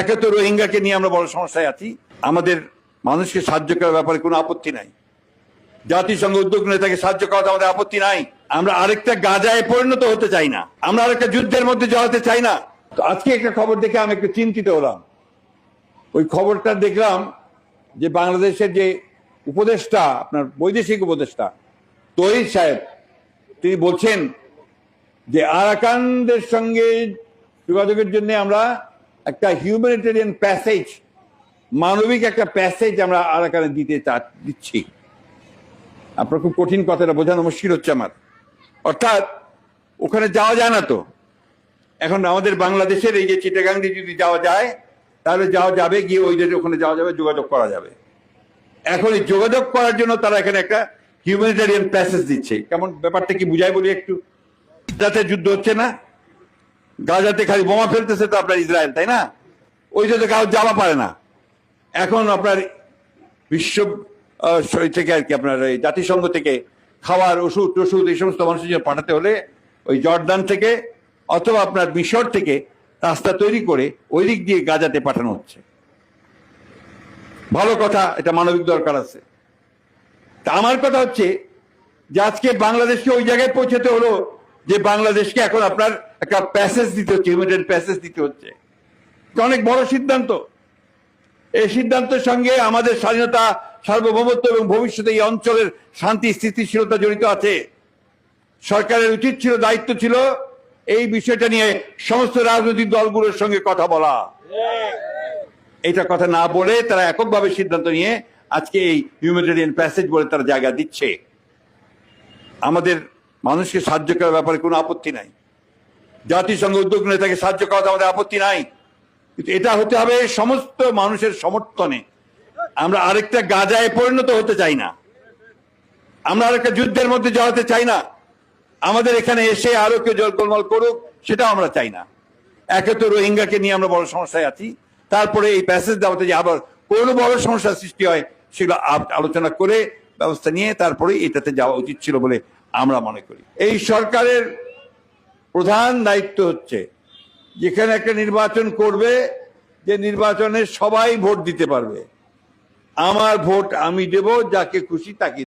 একে তো রোহিঙ্গাকে নিয়ে আমরা বড় সমস্যায় আছি। আমাদের মানুষকে সাহায্য করার ব্যাপারে কোনো আপত্তি নাই। জাতিসংঘ উদ্যোগ নিয়ে তাকে সাহায্য করাতে আমাদের আপত্তি নাই। আমরা আরেকটা গাজায় পরিণত হতে চাই না। আমরা আরেকটা যুদ্ধের মধ্যে জড়াতে চাই না। তো আজকে একটা খবর দেখে আমি একটু চিন্তিত হলাম। ওই খবরটা দেখলাম যে বাংলাদেশের যে উপদেষ্টা, আপনার বৈদেশিক উপদেষ্টা, তহিদ সাহেব, তিনি বলছেন যে আরাকানদের সঙ্গে যোগাযোগের জন্য আমরা একটা হিউম্যানিটেরিয়ান প্যাসেজ মানবিক একটা প্যাসেজ আমরা আর আরাকানে দিতে দিচ্ছি। আপনার খুব কঠিন কথাটা বোঝানো মুশকিল হচ্ছে আমার। অর্থাৎ, ওখানে যাওয়া যায় না তো। এখন আমাদের বাংলাদেশের এই যে চিটাগাং দিয়ে যদি যাওয়া যায়, তাহলে যাওয়া যাবে, গিয়ে ওই যে ওখানে যাওয়া যাবে, যোগাযোগ করা যাবে। এখন এই যোগাযোগ করার জন্য তারা এখানে একটা হিউম্যানিটারিয়ান প্যাসেজ দিচ্ছে। কেমন ব্যাপারটা কি বুঝাই বলি একটু? যাতে যুদ্ধ হচ্ছে না। গাজাতে খালি বোমা ফেলতেছে তো আপনার ইসরায়েল, তাই না? ওই জন্য কাউ যাওয়া পারে না। এখন আপনার বিশ্ব থেকে আর কি আপনার এই জাতিসংঘ থেকে খাওয়ার ওষুধ টষুধ এই সমস্ত মানুষের জন্য পাঠাতে হলে ওই জর্দান থেকে অথবা আপনার মিশর থেকে রাস্তা তৈরি করে ওই দিক দিয়ে গাজাতে পাঠানো হচ্ছে। ভালো কথা, এটা মানবিক দরকার আছে। তা আমার কথা হচ্ছে যে আজকে বাংলাদেশকে ওই জায়গায় পৌঁছাতে হলো যে বাংলাদেশকে এখন আপনার একটা প্যাসেজ দিতে হচ্ছে হিউম্যানিটেরিয়ান প্যাসেজ দিতে হচ্ছে। অনেক বড় সিদ্ধান্ত। এই সিদ্ধান্তের সঙ্গে আমাদের স্বাধীনতা, সার্বভৌমত্ব এবং ভবিষ্যতে এই অঞ্চলের শান্তি, স্থিতিশীলতা জড়িত আছে। সরকারের উচিত ছিল, দায়িত্ব ছিল এই বিষয়টা নিয়ে সমস্ত রাজনৈতিক দলগুলোর সঙ্গে কথা বলা। এটা কথা না বলে তারা এককভাবে সিদ্ধান্ত নিয়ে আজকে এই হিউম্যানিটেরিয়ান প্যাসেজ বলে তারা জায়গা দিচ্ছে। আমাদের মানুষকে সাহায্য করার ব্যাপারে কোনো আপত্তি নাই। জাতিসংঘ উদ্যোগ নিয়ে তাকে সাহায্য করাতে আমাদের আপত্তি নাই। কিন্তু এটা হতে হবে সমস্ত মানুষের সমর্থনে। আমরা আরেকটা গাজায় পরিণত হতে চাই না। আমরা আরেকটা যুদ্ধের মধ্যে জড়াতে চাই না। আমাদের এখানে এসে আরও কেউ জলকলমল করুক, সেটাও আমরা চাই না। একে তো রোহিঙ্গাকে নিয়ে আমরা বড় সমস্যায় আছি। তারপরে এই প্যাসেজ দেওয়াতে যে আবার কোনো বড় সমস্যার সৃষ্টি হয়, সেগুলো আলোচনা করে ব্যবস্থা নিয়ে তারপরে এটাতে যাওয়া উচিত ছিল বলে আমরা মনে করি। এই সরকারের প্রধান দায়িত্ব হচ্ছে যেখানে একটা নির্বাচন করবে, যে নির্বাচনে সবাই ভোট দিতে পারবে। আমার ভোট আমি দেব, যাকে খুশি তাকে